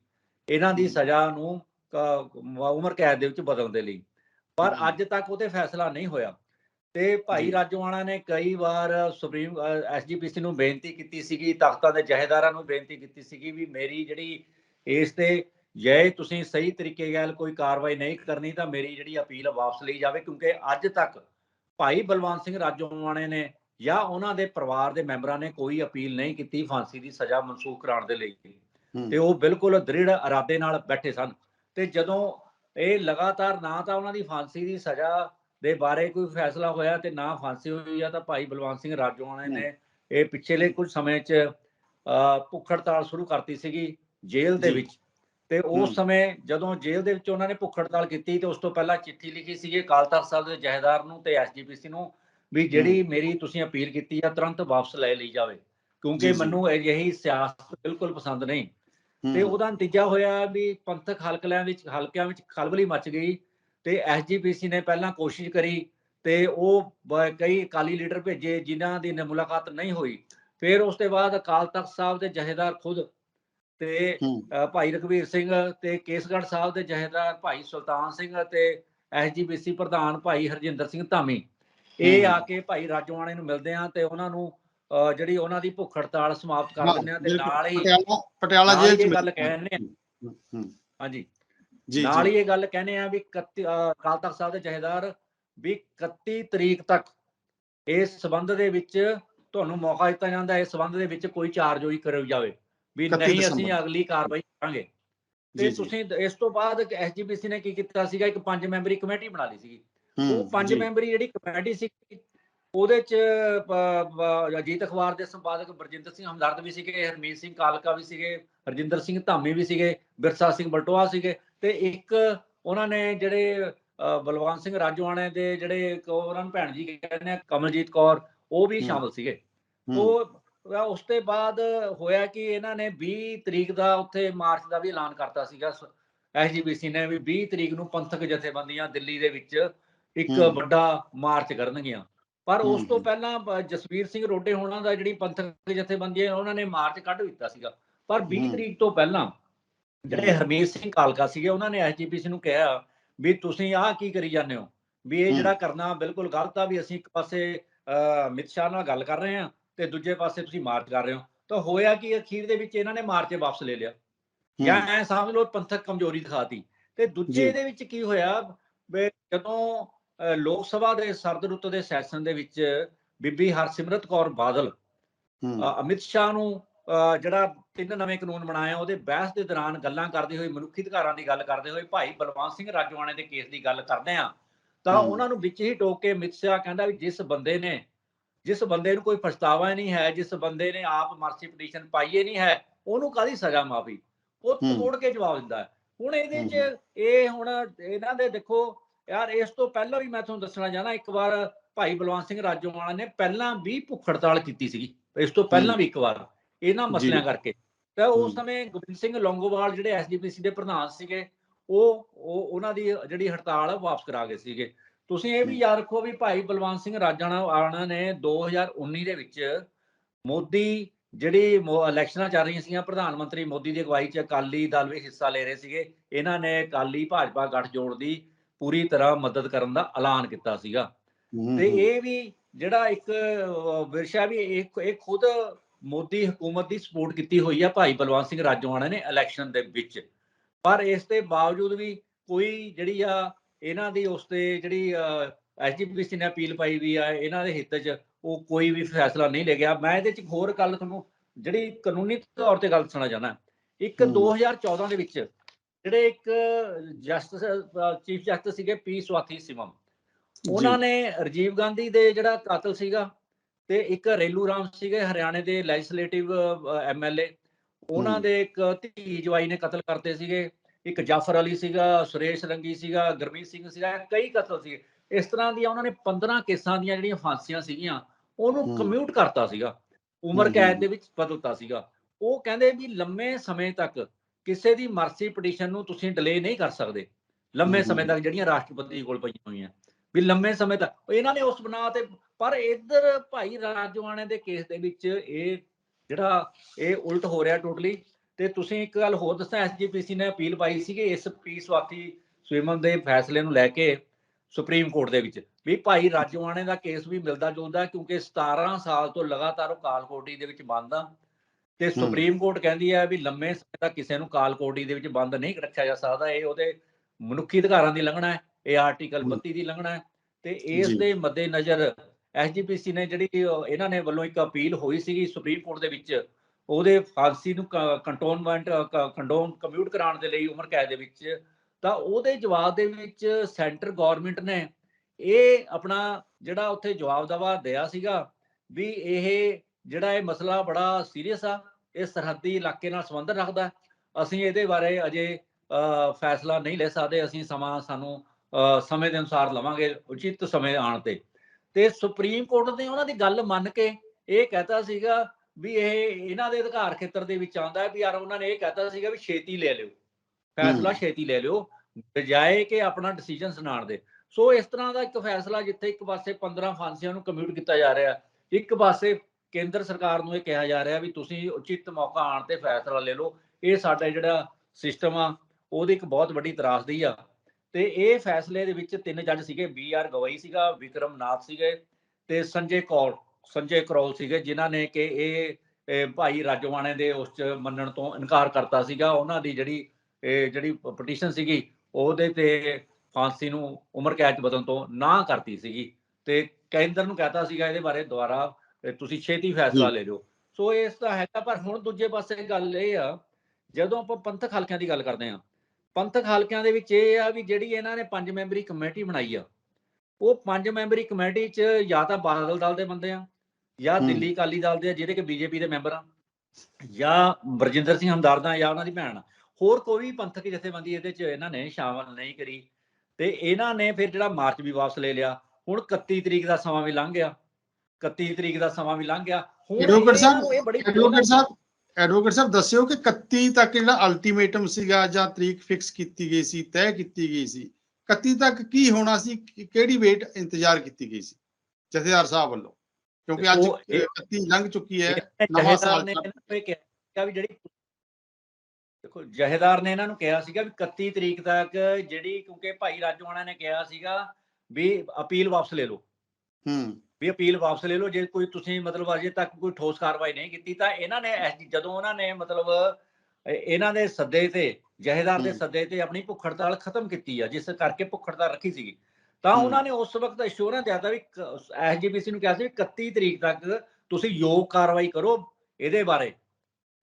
ਇਹਨਾਂ ਦੀ। ਸਜ਼ਾ ਨੂੰ ਉਮਰ ਕੈਦ ਦੇ ਵਿੱਚ ਬਦਲਣ ਦੇ ਲਈ ਪਰ। ਅੱਜ ਤੱਕ ਉਹਤੇ ਫੈਸਲਾ ਨਹੀਂ ਹੋਇਆ ਤੇ ਭਾਈ। ਰਾਜੋਆਣਾ ਨੇ ਕਈ ਵਾਰ ਸੁਪਰੀਮ ਐਸਜੀਪੀਸੀ ਨੂੰ ਬੇਨਤੀ ਕੀਤੀ ਸੀਗੀ ਤਖਤਾਂ ਦੇ ਜਹੇਦਾਰਾਂ ਨੂੰ ਬੇਨਤੀ ਕੀਤੀ ਸੀਗੀ ਵੀ ਮੇਰੀ ਜਿਹੜੀ ਇਸ ਤੇ ਜੇ ਤੁਸੀਂ ਸਹੀ ਤਰੀਕੇ ਨਾਲ ਕੋਈ ਕਾਰਵਾਈ ਨਹੀਂ ਕਰਨੀ ਤਾਂ ਮੇਰੀ ਜਿਹੜੀ ਅਪੀਲ ਵਾਪਸ ਲਈ ਜਾਵੇ ਕਿਉਂਕਿ ਅੱਜ ਤੱਕ ਭਾਈ ਬਲਵੰਤ ਸਿੰਘ ਰਾਜੋਆਣੇ ਨੇ ਜਾਂ ਉਹਨਾਂ ਦੇ ਪਰਿਵਾਰ ਦੇ ਮੈਂਬਰਾਂ ਨੇ ਕੋਈ ਅਪੀਲ ਨਹੀਂ ਕੀਤੀ ਫਾਂਸੀ ਦੀ ਸਜ਼ਾ ਮਨਸੂਖ ਕਰਾਉਣ ਦੇ ਲਈ। ਤੇ ਉਹ ਬਿਲਕੁਲ ਦ੍ਰਿੜ ਇਰਾਦੇ ਨਾਲ ਬੈਠੇ ਸਨ ਤੇ ਜਦੋਂ ਇਹ ਲਗਾਤਾਰ ਨਾ ਤਾਂ ਉਹਨਾਂ ਦੀ ਫਾਂਸੀ ਦੀ ਸਜ਼ਾ ਦੇ ਬਾਰੇ ਕੋਈ ਫੈਸਲਾ ਹੋਇਆ ਤੇ ਨਾ ਫਾਂਸੀ ਹੋਈ ਆ ਤਾਂ ਭਾਈ ਬਲਵੰਤ ਸਿੰਘ ਰਾਜੋਆਣੇ ਨੇ ਇਹ ਪਿਛਲੇ ਕੁਝ ਸਮੇਂ 'ਚ ਭੁੱਖ ਹੜਤਾਲ ਸ਼ੁਰੂ ਕਰਤੀ ਸੀਗੀ ਜੇਲ੍ਹ ਦੇ। ਵਿੱਚ ਤੇ ਉਸ। ਸਮੇਂ ਜਦੋਂ ਜੇਲ੍ਹ ਦੇ ਵਿੱਚ ਉਹਨਾਂ ਨੇ ਭੁੱਖ ਹੜਤਾਲ ਕੀਤੀ ਤੇ ਉਸ ਤੋਂ ਪਹਿਲਾਂ ਚਿੱਠੀ ਲਿਖੀ ਸੀਗੀ ਅਕਾਲ ਤਖਤ ਸਾਹਿਬ ਦੇ ਜਹੇਦਾਰ ਨੂੰ ਤੇ ਐਸਜੀਪੀਸੀ ਨੂੰ ਵੀ ਜਿਹੜੀ ਮੇਰੀ ਤੁਸੀਂ ਅਪੀਲ ਕੀਤੀ ਆ ਤੁਰੰਤ ਵਾਪਸ ਲੈ ਲਈ ਜਾਵੇ ਕਿਉਂਕਿ। ਮੈਨੂੰ ਅਜਿਹੀ ਸਿਆਸਤ ਬਿਲਕੁਲ ਪਸੰਦ ਨਹੀਂ ਤੇ ਉਹਦਾ ਨਤੀਜਾ ਹੋਇਆ ਵੀ ਪੰਥਕ ਹਲਕਿਆਂ ਵਿੱਚ ਹਲਕਿਆਂ ਵਿੱਚ ਖਲਬਲੀ ਮਚ ਗਈ ਤੇ ਐਸਜੀਪੀਸੀ ਨੇ ਪਹਿਲਾਂ ਕੋਸ਼ਿਸ਼ ਕਰੀ ਤੇ ਉਹ ਕਈ ਅਕਾਲੀ ਲੀਡਰ ਭੇਜੇ ਜਿਨ੍ਹਾਂ ਦੀ ਨ- ਮੁਲਾਕਾਤ ਨਹੀਂ ਹੋਈ। ਫਿਰ ਉਸ ਤੋਂ ਬਾਅਦ ਅਕਾਲ ਤਖਤ ਸਾਹਿਬ ਦੇ ਜਹੇਦਾਰ ਖੁਦ ਤੇ ਭਾਈ ਰਘਵੀਰ ਸਿੰਘ ਤੇ ਕੇਸਗੜ੍ਹ ਸਾਹਿਬ ਦੇ ਜਹੇਦਾਰ ਭਾਈ ਸੁਲਤਾਨ ਸਿੰਘ ਅਤੇ ਐਸਜੀਪੀਸੀ ਪ੍ਰਧਾਨ ਭਾਈ ਹਰਜਿੰਦਰ ਸਿੰਘ ਧਾਮੀ। ਇਹ। ਆ ਕੇ ਭਾਈ ਰਾਜਵਾਣੇ ਨੂੰ ਮਿਲਦੇ ਆ ਤੇ ਉਹਨਾਂ ਨੂੰ ਜਿਹੜੀ ਉਹਨਾਂ ਦੀ ਭੁੱਖ ਹੜਤਾਲ ਸਮਾਪਤ ਕਰ ਦਿੰਦੇ ਆ ਤੇ। ਨਾਲ ਹੀ ਪਟਿਆਲਾ ਜੇਲ੍ਹ ਚ ਗੱਲ ਕਹਿੰਦੇ ਆ। ਹਾਂਜੀ। ਨਾਲ ਹੀ ਇਹ ਗੱਲ ਕਹਿੰਦੇ ਆ ਵੀ 31 ਅ, ਅਕਾਲ ਤਖਤ ਸਾਹਿਬ ਦੇ ਜਹੇਦਾਰ ਵੀ 31 ਤਰੀਕ ਤੱਕ ਇਸ ਸਬੰਧ ਦੇ ਵਿੱਚ ਤੁਹਾਨੂੰ ਮੌਕਾ ਦਿੱਤਾ ਜਾਂਦਾ ਇਸ ਸਬੰਧ ਦੇ ਵਿੱਚ ਕੋਈ ਚਾਰਜੋਈ ਕਰੀ ਜਾਵੇ ਵੀ 31 ਨਹੀਂ ਅਸੀਂ। ਅਗਲੀ ਕਾਰਵਾਈ ਕਰਾਂਗੇ ਤੇ। ਤੁਸੀਂ ਇਸ ਤੋਂ ਬਾਅਦ ਐਸਜੀਪੀਸੀ ਨੇ ਕੀ ਕੀਤਾ ਸੀਗਾ ਇੱਕ ਪੰਜ ਮੈਂਬਰੀ ਕਮੇਟੀ ਬਣਾ ਲਈ ਸੀਗੀ ਉਹ ਪੰਜ ਮੈਂਬਰੀ ਜਿਹੜੀ ਕਮੇਟੀ ਸੀ ਉਹਦੇ ਚ ਅਜੀਤ ਅਖਬਾਰ ਦੇ ਸੰਪਾਦਕ ਬਰਜਿੰਦਰ ਸਿੰਘ ਹਮਦਰਦ ਵੀ ਸੀਗੇ ਹਰਮੀਤ ਸਿੰਘ ਕਾਲਕਾ ਵੀ ਸੀਗੇ ਹਰਜਿੰਦਰ ਸਿੰਘ ਧਾਮੀ ਵੀ ਸੀਗੇ ਬਿਰਸਾ ਸਿੰਘ ਬਲਟੋਆ ਸੀਗੇ ਤੇ ਇੱਕ ਉਹਨਾਂ ਨੇ ਜਿਹੜੇ ਬਲਵੰਤ ਸਿੰਘ ਰਾਜੋਆਣੇ ਦੇ ਜਿਹੜੇ ਉਹਨਾਂ ਨੂੰ ਭੈਣ ਜੀ ਕਹਿੰਦੇ ਆ ਕਮਲਜੀਤ ਕੌਰ ਉਹ ਵੀ। ਸ਼ਾਮਲ ਸੀਗੇ ਉਹ ਉਸ ਤੋਂ ਬਾਅਦ ਹੋਇਆ ਕਿ ਇਹਨਾਂ ਨੇ 20 ਤਰੀਕ ਦਾ ਉੱਥੇ ਮਾਰਚ ਦਾ ਵੀ ਐਲਾਨ ਕਰਤਾ ਸੀਗਾ ਐਸਜੀਪੀਸੀ ਨੇ ਵੀ 20 ਤਰੀਕ ਨੂੰ ਪੰਥਕ ਜਥੇਬੰਦੀਆਂ ਦਿੱਲੀ ਦੇ ਵਿੱਚ ਇੱਕ। ਵੱਡਾ ਮਾਰਚ ਕਰਨਗੀਆਂ ਪਰ ਉਸ ਤੋਂ। ਪਹਿਲਾਂ ਜਸਵੀਰ ਸਿੰਘ ਰੋਡੇ ਹੋਣਾ ਦਾ ਜਿਹੜੀ ਪੰਥਕ ਜਥੇਬੰਦੀਆਂ ਉਹਨਾਂ ਨੇ ਮਾਰਚ ਕੱਢ ਦਿੱਤਾ ਸੀਗਾ ਪਰ 20 ਹੂੰ। ਤਰੀਕ ਤੋਂ ਪਹਿਲਾਂ ਜਿਹੜੇ। ਹਰਮੀਤ ਸਿੰਘ ਕਾਲਕਾ ਸੀਗੇ ਉਹਨਾਂ ਨੇ ਐਸਜੀਪੀਸੀ ਨੂੰ ਕਿਹਾ ਵੀ ਤੁਸੀਂ ਆਹ ਕੀ ਕਰੀ ਜਾਂਦੇ ਹੋ ਵੀ ਇਹ। ਜਿਹੜਾ ਕਰਨਾ ਬਿਲਕੁਲ ਗਲਤ ਆ ਵੀ ਅਸੀਂ ਇੱਕ ਪਾਸੇ ਅਮਿਤ ਸ਼ਾਹ ਨਾਲ ਗੱਲ ਕਰ ਰਹੇ ਹਾਂ ਤੇ ਦੂਜੇ ਪਾਸੇ ਤੁਸੀਂ ਮਾਰਚ ਕਰ ਰਹੇ ਹੋ ਤਾਂ ਹੋਇਆ ਕਿ ਅਖੀਰ ਦੇ ਵਿੱਚ ਇਹਨਾਂ ਨੇ ਮਾਰਚ ਵਾਪਸ ਲੈ ਲਿਆ ਜਾਂ ਐ ਸਮਝ ਲਓ ਪੰਥਕ ਕਮਜ਼ੋਰੀ ਦਿਖਾਤੀ ਤੇ। ਦੂਜੇ ਇਹਦੇ ਵਿੱਚ ਕੀ ਹੋਇਆ ਵੀ ਜਦੋਂ ਲੋਕ ਸਭਾ ਦੇ ਸਰਦ ਰੁੱਤ ਦੇ ਸੈਸ਼ਨ ਦੇ ਵਿੱਚ ਬੀਬੀ ਹਰਸਿਮਰਤ ਕੌਰ ਬਾਦਲ ਅਮਿਤ ਸ਼ਾਹ ਨੂੰ ਜਿਹੜਾ ਤਿੰਨ ਨਵੇਂ ਕਾਨੂੰਨ ਬਣਾਇਆ ਉਹਦੇ ਬਹਿਸ ਦੇ ਦੌਰਾਨ ਗੱਲਾਂ ਕਰਦੇ ਹੋਏ ਮਨੁੱਖੀ ਅਧਿਕਾਰਾਂ ਦੀ ਗੱਲ ਕਰਦੇ ਹੋਏ ਭਾਈ ਬਲਵੰਤ ਸਿੰਘ ਰਾਜਵਾਨੇ ਦੇ ਕੇਸ ਦੀ ਗੱਲ ਕਰਦੇ ਆ। ਤਾਂ। ਉਹਨਾਂ ਨੂੰ ਵਿੱਚ ਹੀ ਟੋਕ ਕੇ ਅਮਿਤ ਸ਼ਾਹ ਕਹਿੰਦਾ ਵੀ ਜਿਸ ਬੰਦੇ ਨੇ ਜਿਸ ਬੰਦੇ ਨੂੰ ਕੋਈ ਪਛਤਾਵਾ ਨਹੀਂ ਹੈ ਜਿਸ ਬੰਦੇ ਨੇ ਆਪ ਮਰਸੀ ਪਟੀਸ਼ਨ ਪਾਈਏ ਨਹੀਂ ਹੈ ਉਹਨੂੰ ਕਾਦੀ ਸਜ਼ਾ ਮਾਫੀ? ਉਹ। ਤੋੜ ਕੇ ਜਵਾਬ ਦਿੰਦਾ। ਹੁਣ ਇਹਦੇ 'ਚ ਇਹ ਹੁਣ ਇਹਨਾਂ ਦੇ ਦੇਖੋ ਯਾਰ ਇਸ ਤੋਂ ਪਹਿਲਾਂ ਵੀ ਮੈਂ ਤੁਹਾਨੂੰ ਦੱਸਣਾ ਚਾਹਣਾ ਇੱਕ ਵਾਰ ਭਾਈ ਬਲਵੰਤ ਸਿੰਘ ਰਾਜੋਵਾਲਾ ਨੇ ਪਹਿਲਾਂ ਵੀ ਭੁੱਖ ਹੜਤਾਲ ਕੀਤੀ ਸੀਗੀ। ਇਸ ਤੋਂ ਪਹਿਲਾਂ ਵੀ ਇੱਕ ਵਾਰ ਇਹਨਾਂ ਮਸਲਿਆਂ ਕਰਕੇ। ਤਾਂ ਉਸ। ਸਮੇਂ ਗੋਬਿੰਦ ਸਿੰਘ ਲੌਂਗੋਵਾਲ ਜਿਹੜੇ ਐਸਡੀਪੀਸੀ ਦੇ ਪ੍ਰਧਾਨ ਸੀਗੇ ਉਹ ਉਹ ਉਹਨਾਂ ਦੀ ਜਿਹੜੀ ਹੜਤਾਲ ਵਾਪਸ ਕਰਾ ਗਏ ਸੀਗੇ ਤੁਸੀਂ ਇਹ ਵੀ। ਯਾਦ ਰੱਖੋ ਵੀ ਭਾਈ ਬਲਵੰਤ ਸਿੰਘ ਰਾਜਾਣਾ ਆਣਾ ਨੇ 2019 ਦੇ ਵਿੱਚ ਮੋਦੀ ਜਿਹੜੀ ਇਲੈਕਸ਼ਨਾਂ ਚੱਲ ਰਹੀਆਂ ਸੀਗੀਆਂ ਪ੍ਰਧਾਨ ਮੰਤਰੀ ਮੋਦੀ ਦੀ ਅਗਵਾਈ 'ਚ ਅਕਾਲੀ ਦਲ ਵੀ ਹਿੱਸਾ ਲੈ ਰਹੇ ਸੀਗੇ ਇਹਨਾਂ ਨੇ ਅਕਾਲੀ ਭਾਜਪਾ ਗੱਠਜੋੜ ਦੀ ਪੂਰੀ ਤਰ੍ਹਾਂ ਮਦਦ ਕਰਨ ਦਾ ਐਲਾਨ ਕੀਤਾ ਸੀਗਾ ਤੇ ਇਹ ਵੀ ਜਿਹੜਾ ਇੱਕ ਵਿਰਸਾ ਵੀ ਇਹ ਖੁਦ ਮੋਦੀ ਹਕੂਮਤ ਦੀ ਸਪੋਰਟ ਕੀਤੀ ਹੋਈ ਆ ਭਾਈ ਬਲਵੰਤ ਸਿੰਘ ਰਾਜੋਆਣਾ ਨੇ ਇਲੈਕਸ਼ਨ ਦੇ ਵਿੱਚ। ਪਰ ਇਸ ਦੇ ਬਾਵਜੂਦ ਵੀ ਕੋਈ ਜਿਹੜੀ ਆ ਇਹਨਾਂ ਦੀ ਉਸ ਤੇ ਜਿਹੜੀ ਐਸਜੀਪੀਸੀ ਨੇ ਅਪੀਲ ਪਾਈ ਵੀ ਆ ਇਹਨਾਂ ਦੇ ਹਿੱਤ 'ਚ ਉਹ ਕੋਈ ਵੀ ਫੈਸਲਾ ਨਹੀਂ ਲੈ ਗਿਆ। ਮੈਂ ਇਹਦੇ 'ਚ ਹੋਰ ਗੱਲ ਤੁਹਾਨੂੰ ਜਿਹੜੀ ਕਾਨੂੰਨੀ ਤੌਰ ਤੇ ਗੱਲ ਸੁਣਾ ਚਾਹਨਾ ਇੱਕ ਹੂੰ। 2014 ਦੇ ਵਿੱਚ ਜਿਹੜੇ ਇੱਕ ਜਸਟਿਸ ਚੀਫ ਜਸਟਿਸ ਸੀਗੇ ਪੀ ਸਵਾਥੀ ਸਿਵਮ। ਉਹਨਾਂ ਨੇ ਰਾਜੀਵ ਗਾਂਧੀ ਦੇ ਜਿਹੜਾ ਕਾਤਲ ਸੀਗਾ ਤੇ ਇੱਕ ਰੇਲੂ ਰਾਮ ਸੀਗੇ ਹਰਿਆਣੇ ਦੇ ਲੈਜਿਸਲੇਟਿਵ ਐਮਐਲਏ ਉਹਨਾਂ। ਦੇ ਇੱਕ ਧੀ ਜਵਾਈ ਨੇ ਕਤਲ ਕਰਤੇ ਸੀਗੇ ਇੱਕ ਜਾਫਰ ਅਲੀ ਸੀਗਾ ਸੁਰੇਸ਼ ਰੰਗੀ ਸੀਗਾ ਗੁਰਮੀਤ ਸਿੰਘ ਸੀਗਾ ਕਈ ਕਤਲ ਸੀਗੇ ਇਸ ਤਰ੍ਹਾਂ ਦੀਆਂ ਉਹਨਾਂ ਨੇ 15 ਕੇਸਾਂ ਦੀਆਂ ਜਿਹੜੀਆਂ ਫਾਂਸੀਆਂ ਸੀਗੀਆਂ ਉਹਨੂੰ। ਕਮਿਊਟ ਕਰਤਾ ਸੀਗਾ ਉਮਰ ਕੈਦ। ਦੇ ਵਿੱਚ ਬਦਲਤਾ ਸੀਗਾ ਉਹ ਕਹਿੰਦੇ ਵੀ ਲੰਮੇ ਸਮੇਂ ਤੱਕ ਕਿਸੇ ਦੀ ਮਰਸੀ ਪਟੀਸ਼ਨ ਨੂੰ ਤੁਸੀਂ ਡਿਲੇ ਨਹੀਂ ਕਰ ਸਕਦੇ ਲੰਮੇ ਸਮੇਂ। ਤੱਕ ਜਿਹੜੀਆਂ ਰਾਸ਼ਟਰਪਤੀ ਕੋਲ ਪਈਆਂ ਹੋਈਆਂ ਵੀ ਲੰਮੇ ਸਮੇਂ ਤੱਕ। ਇਹਨਾਂ ਨੇ ਉਸ ਬਣਾ ਤੇ ਪਰ ਇੱਧਰ ਭਾਈ ਰਾਜਵਾਨੇ ਦੇ ਕੇਸ ਦੇ ਵਿੱਚ ਇਹ ਜਿਹੜਾ ਇਹ ਉਲਟ ਹੋ ਰਿਹਾ ਟੋਟਲੀ ਤੇ ਤੁਸੀਂ ਇੱਕ ਗੱਲ ਹੋਰ ਦੱਸਾਂ ਐਸਜੀਪੀਸੀ ਨੇ ਅਪੀਲ ਪਾਈ ਸੀ ਕਿ ਇਸ ਪੀ ਸਵਾਤੀ ਸਵਿਮਨ ਦੇ ਫੈਸਲੇ ਨੂੰ ਲੈ ਕੇ ਸੁਪਰੀਮ ਕੋਰਟ ਦੇ ਵਿੱਚ। ਵੀ ਭਾਈ ਰਾਜਵਾਨੇ ਦਾ ਕੇਸ ਵੀ ਮਿਲਦਾ ਜੁਲਦਾ ਕਿਉਂਕਿ 17 ਸਾਲ ਤੋਂ ਲਗਾਤਾਰ ਉਹ ਕਾਲਕੋਟੀ ਦੇ ਵਿੱਚ ਬੰਦ ਆ। ਤੇ ਸੁਪਰੀਮ ਕੋਰਟ ਕਹਿੰਦੀ ਹੈ ਵੀ ਲੰਮੇ ਸਮੇਂ ਤੱਕ ਕਿਸੇ ਨੂੰ ਕਾਲਕੋਟੀ ਦੇ ਵਿੱਚ ਬੰਦ ਨਹੀਂ ਰੱਖਿਆ ਜਾ ਸਕਦਾ। ਇਹ ਉਹਦੇ ਮਨੁੱਖੀ ਅਧਿਕਾਰਾਂ ਦੀ ਲੰਘਣਾ ਹੈ। ਇਹ ਆਰਟੀਕਲ ਹਮ। 32 ਦੀ ਲੰਘਣਾ ਹੈ ਤੇ ਇਸ। ਦੇ ਮੱਦੇਨਜ਼ਰ ਐਸਜੀਪੀਸੀ ਨੇ ਜਿਹੜੀ ਇਹਨਾਂ ਨੇ ਵੱਲੋਂ ਇੱਕ ਅਪੀਲ ਹੋਈ ਸੀਗੀ ਸੁਪਰੀਮ ਕੋਰਟ ਦੇ ਵਿੱਚ ਉਹਦੇ ਫਾਂਸੀ ਨੂੰ ਕੰਟੋਨਮੈਂਟ ਕੰਡੋਨ ਕਮਿਊਟ ਕਰਾਉਣ ਦੇ ਲਈ ਉਮਰ ਕੈਦ ਦੇ ਵਿੱਚ ਤਾਂ ਉਹਦੇ ਜਵਾਬ ਦੇ ਵਿੱਚ ਸੈਂਟਰ ਗਵਰਨਮੈਂਟ ਨੇ ਇਹ ਆਪਣਾ ਜਿਹੜਾ ਉੱਥੇ ਜਵਾਬ ਦਵਾ ਦਿਆ ਸੀਗਾ ਵੀ ਇਹ ਜਿਹੜਾ ਇਹ ਮਸਲਾ ਬੜਾ ਸੀਰੀਅਸ ਆ ਇਹ ਸਰਹੱਦੀ ਇਲਾਕੇ ਨਾਲ ਸੰਬੰਧ ਰੱਖਦਾ। ਅਸੀਂ ਇਹਦੇ ਬਾਰੇ ਅਜੇ ਫੈਸਲਾ ਨਹੀਂ ਲੈ ਸਕਦੇ ਅਸੀਂ ਸਮਾਂ ਸਾਨੂੰ ਸਮੇਂ ਦੇ ਅਨੁਸਾਰ ਲਵਾਂਗੇ ਉਚਿਤ ਸਮੇਂ ਆਉਣ ਤੇ। ਤੇ ਸੁਪਰੀਮ ਕੋਰਟ ਨੇ ਉਹਨਾਂ ਦੀ ਗੱਲ ਮੰਨ ਕੇ ਇਹ ਕਹਤਾ ਸੀਗਾ ਵੀ ਇਹ ਇਹਨਾਂ ਦੇ ਅਧਿਕਾਰ ਖੇਤਰ ਦੇ ਵਿੱਚ ਆਉਂਦਾ ਹੈ ਵੀ ਯਾਰ ਉਹਨਾਂ ਨੇ ਇਹ ਕਹਤਾ ਸੀਗਾ ਵੀ ਛੇਤੀ ਲੈ ਲਿਓ। ਫੈਸਲਾ। ਛੇਤੀ ਲੈ ਲਿਓ ਬਜਾਏ ਕਿ ਆਪਣਾ ਡਿਸੀਜਨ ਸੁਣਾਉਣ ਦੇ। ਸੋ ਇਸ ਤਰ੍ਹਾਂ ਦਾ ਇੱਕ ਫੈਸਲਾ ਜਿੱਥੇ ਇੱਕ ਪਾਸੇ 15 ਫਾਂਸੀਆਂ ਨੂੰ ਕਮਿਊਟ ਕੀਤਾ ਜਾ ਰਿਹਾ ਇੱਕ ਪਾਸੇ ਕੇਂਦਰ ਸਰਕਾਰ ਨੂੰ ਇਹ ਕਿਹਾ ਜਾ ਰਿਹਾ ਵੀ ਤੁਸੀਂ ਉਚਿਤ ਮੌਕਾ ਆਉਣ ਤੇ ਫੈਸਲਾ ਲੈ ਲਓ। ਇਹ ਸਾਡਾ ਜਿਹੜਾ ਸਿਸਟਮ ਆ ਉਹਦੀ ਇੱਕ ਬਹੁਤ ਵੱਡੀ ਤਰਾਸਦੀ ਆ। ਤੇ ਇਹ ਫੈਸਲੇ ਦੇ ਵਿੱਚ ਤਿੰਨ ਜੱਜ ਸੀਗੇ ਬੀ ਆਰ ਗਵਈ ਸੀਗਾ ਵਿਕਰਮ ਨਾਥ ਸੀਗੇ ਤੇ ਸੰਜੇ ਕੌਰ ਸੰਜੇ ਕਰੋਲ ਸੀਗੇ ਜਿਨ੍ਹਾਂ ਨੇ ਕਿ ਇਹ ਭਾਈ ਰਾਜਵਾਨੇ ਦੇ ਉਸ ਚ ਮੰਨਣ ਤੋਂ ਇਨਕਾਰ ਕਰਤਾ ਸੀਗਾ। ਉਹਨਾਂ ਦੀ ਜਿਹੜੀ ਇਹ ਜਿਹੜੀ ਪਟੀਸ਼ਨ ਸੀਗੀ ਉਹਦੇ ਤੇ ਫਾਂਸੀ ਨੂੰ ਉਮਰ ਕੈਦ ਚ ਬਦਲਣ ਤੋਂ ਨਾ ਕਰਤੀ ਸੀਗੀ। ਤੇ ਕੇਂਦਰ ਨੂੰ ਕਹਤਾ ਸੀਗਾ ਇਹਦੇ ਬਾਰੇ ਦੁਬਾਰਾ ਤੁਸੀਂ ਛੇਤੀ ਫੈਸਲਾ। ਲੈ ਲਿਓ। ਸੋ ਇਸ ਦਾ ਹੈਗਾ ਪਰ ਹੁਣ ਦੂਜੇ ਪਾਸੇ ਗੱਲ ਇਹ ਆ ਜਦੋਂ ਆਪਾਂ ਪੰਥਕ ਹਲਕਿਆਂ ਦੀ ਗੱਲ ਕਰਦੇ ਆ ਪੰਥਕ ਹਲਕਿਆਂ ਦੇ ਵਿੱਚ ਇਹ ਆ ਵੀ ਜਿਹੜੀ ਇਹਨਾਂ ਨੇ ਪੰਜ ਮੈਂਬਰੀ ਕਮੇਟੀ ਬਣਾਈ ਆ ਉਹ ਪੰਜ ਮੈਂਬਰੀ ਕਮੇਟੀ 'ਚ ਜਾਂ ਤਾਂ ਬਾਦਲ ਦਲ ਦੇ ਬੰਦੇ ਆ ਜਾਂ। ਦਿੱਲੀ ਅਕਾਲੀ ਦਲ ਦੇ ਆ ਜਿਹੜੇ ਕਿ ਬੀਜੇਪੀ ਦੇ ਮੈਂਬਰ ਆ ਜਾਂ ਬਰਜਿੰਦਰ ਸਿੰਘ ਹਮਦਰਦਾ ਜਾਂ ਉਹਨਾਂ ਦੀ ਭੈਣ। ਹੋਰ ਕੋਈ ਵੀ ਪੰਥਕ ਜਥੇਬੰਦੀ ਇਹਦੇ 'ਚ ਇਹਨਾਂ ਨੇ ਸ਼ਾਮਲ ਨਹੀਂ ਕਰੀ ਤੇ ਇਹਨਾਂ ਨੇ ਫਿਰ ਜਿਹੜਾ ਮਾਰਚ ਵੀ ਵਾਪਸ ਲੈ ਲਿਆ ਹੁਣ 31 ਤਰੀਕ ਦਾ ਸਮਾਂ ਵੀ ਲੰਘ ਗਿਆ 31 ਤਰੀਕ ਦਾ ਸਮਾਂ ਵੀ ਲੰਘ ਗਿਆ ਹੁਣ ਐਡਵੋਕੇਟ ਸਾਹਿਬ, ਐਡਵੋਕੇਟ ਸਾਹਿਬ ਐਡਵੋਕੇਟ ਸਾਹਿਬ ਦੱਸਿਓ ਕਿ 31 ਤੱਕ ਜਿਹੜਾ ਅਲਟੀਮੇਟਮ ਸੀਗਾ ਜਾਂ ਤਰੀਕ ਫਿਕਸ ਕੀਤੀ ਗਈ ਸੀ ਤੈਅ ਕੀਤੀ ਗਈ ਸੀ 31 ਤੱਕ ਕੀ ਹੋਣਾ ਸੀ ਕਿਹੜੀ ਵੇਟ ਇੰਤਜ਼ਾਰ ਕੀਤੀ ਗਈ ਸੀ ਜਥੇਦਾਰ ਸਾਹਿਬ ਵੱਲੋਂ? ਕਿਉਂਕਿ ਅੱਜ ਉਹ ਇਹ- 31 ਲੰਘ ਚੁੱਕੀ ਹੈ ਨਵਾਂ ਸਾਲ ਨੇ ਕਿਹਾ ਵੀ ਜਿਹੜੀ ਦੇਖੋ ਜਹੇਦਾਰ ਨੇ ਇਹਨਾਂ ਨੂੰ ਕਿਹਾ ਸੀਗਾ ਵੀ 31 ਤਰੀਕ ਤੱਕ ਜਿਹੜੀ ਕਿਉਂਕਿ ਭਾਈ ਰਾਜੋਆਣਾ ਨੇ ਕਿਹਾ ਸੀਗਾ ਵੀ ਅਪੀਲ ਵਾਪਸ ਲੈ ਲਓ। ਹੂੰ। ਵੀ ਅਪੀਲ ਵਾਪਸ ਲੈ ਲਓ ਜੇ ਕੋਈ ਤੁਸੀਂ ਮਤਲਬ ਅਜੇ ਤੱਕ ਕੋਈ ਠੋਸ ਕਾਰਵਾਈ ਨਹੀਂ ਕੀਤੀ ਤਾਂ ਇਹਨਾਂ ਨੇ ਜਦੋਂ ਉਹਨਾਂ ਨੇ ਮਤਲਬ ਇਹ- ਇਹਨਾਂ ਦੇ ਸੱਦੇ ਤੇ ਜਹੇਦਾਰ ਦੇ। ਸੱਦੇ ਤੇ ਆਪਣੀ ਭੁੱਖ ਹੜਤਾਲ ਖਤਮ ਕੀਤੀ ਆ ਜਿਸ ਕਰਕੇ ਭੁੱਖ ਹੜਤਾਲ ਰੱਖੀ ਸੀਗੀ। ਤਾਂ। ਉਹਨਾਂ ਨੇ ਉਸ ਵਕਤ ਅਸ਼ੋਰੈਂਸ ਦਿੱਤਾ ਵੀ ਐਸਜੀਪੀਸੀ ਨੂੰ ਕਿਹਾ ਸੀ ਵੀ 31 ਤਰੀਕ ਤੱਕ ਤੁਸੀਂ ਯੋਗ ਕਾਰਵਾਈ ਕਰੋ ਇਹਦੇ ਬਾਰੇ।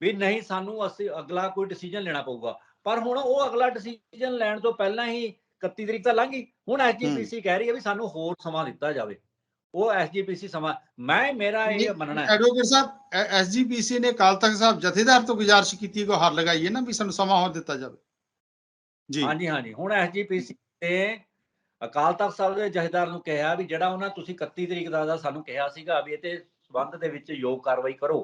ਵੀ ਨਹੀਂ ਸਾਨੂੰ ਅਸੀਂ ਅਗਲਾ ਕੋਈ ਡਿਸੀਜਨ ਲੈਣਾ ਪਊਗਾ। ਪਰ ਹੁਣ ਉਹ ਅਗਲਾ ਡਿਸੀਜਨ ਲੈਣ ਤੋਂ ਪਹਿਲਾਂ ਹੀ 31 ਤਰੀਕ ਤਾਂ ਲੰਘ ਗਈ। ਹੁਣ ਐਸਜੀਪੀਸੀ ਕਹਿ ਰਹੀ ਹੈ ਵੀ ਸਾਨੂੰ ਹੋਰ ਸਮਾਂ ਦਿੱਤਾ ਜਾਵੇ। ਉਹ ਐਸਜੀਪੀਸੀ ਸਮਾਂ। ਮੈਂ ਮੇਰਾ ਇਹ ਮੰਨਣਾ ਹੈ। ਐਡਵੋਕੇਟ ਸਾਹਿਬ ਐਸਜੀਪੀਸੀ ਨੇ ਅਕਾਲ ਤਖਤ ਸਾਹਿਬ ਜਥੇਦਾਰ ਤੋਂ ਗੁਜ਼ਾਰਿਸ਼ ਕੀਤੀ ਕੋ ਹਰ ਲਗਾਈ ਹੈ ਨਾ ਵੀ ਸਾਨੂੰ ਸਮਾਂ ਹੋਰ ਦਿੱਤਾ ਜਾਵੇ। ਜੀ। ਹਾਂਜੀ ਹਾਂਜੀ। ਹੁਣ ਐਸਜੀਪੀਸੀ ਨੇ ਅਕਾਲ ਤਖਤ ਸਾਹਿਬ ਦੇ ਜਥੇਦਾਰ ਨੂੰ ਕਿਹਾ ਵੀ ਜਿਹੜਾ ਉਹਨਾਂ ਤੁਸੀਂ 31 ਤਰੀਕ ਦਾ ਸਾਨੂੰ ਕਿਹਾ ਸੀਗਾ ਵੀ ਇਹਤੇ ਸਬੰਧ ਦੇ ਵਿੱਚ ਯੋਗ ਕਾਰਵਾਈ ਕਰੋ।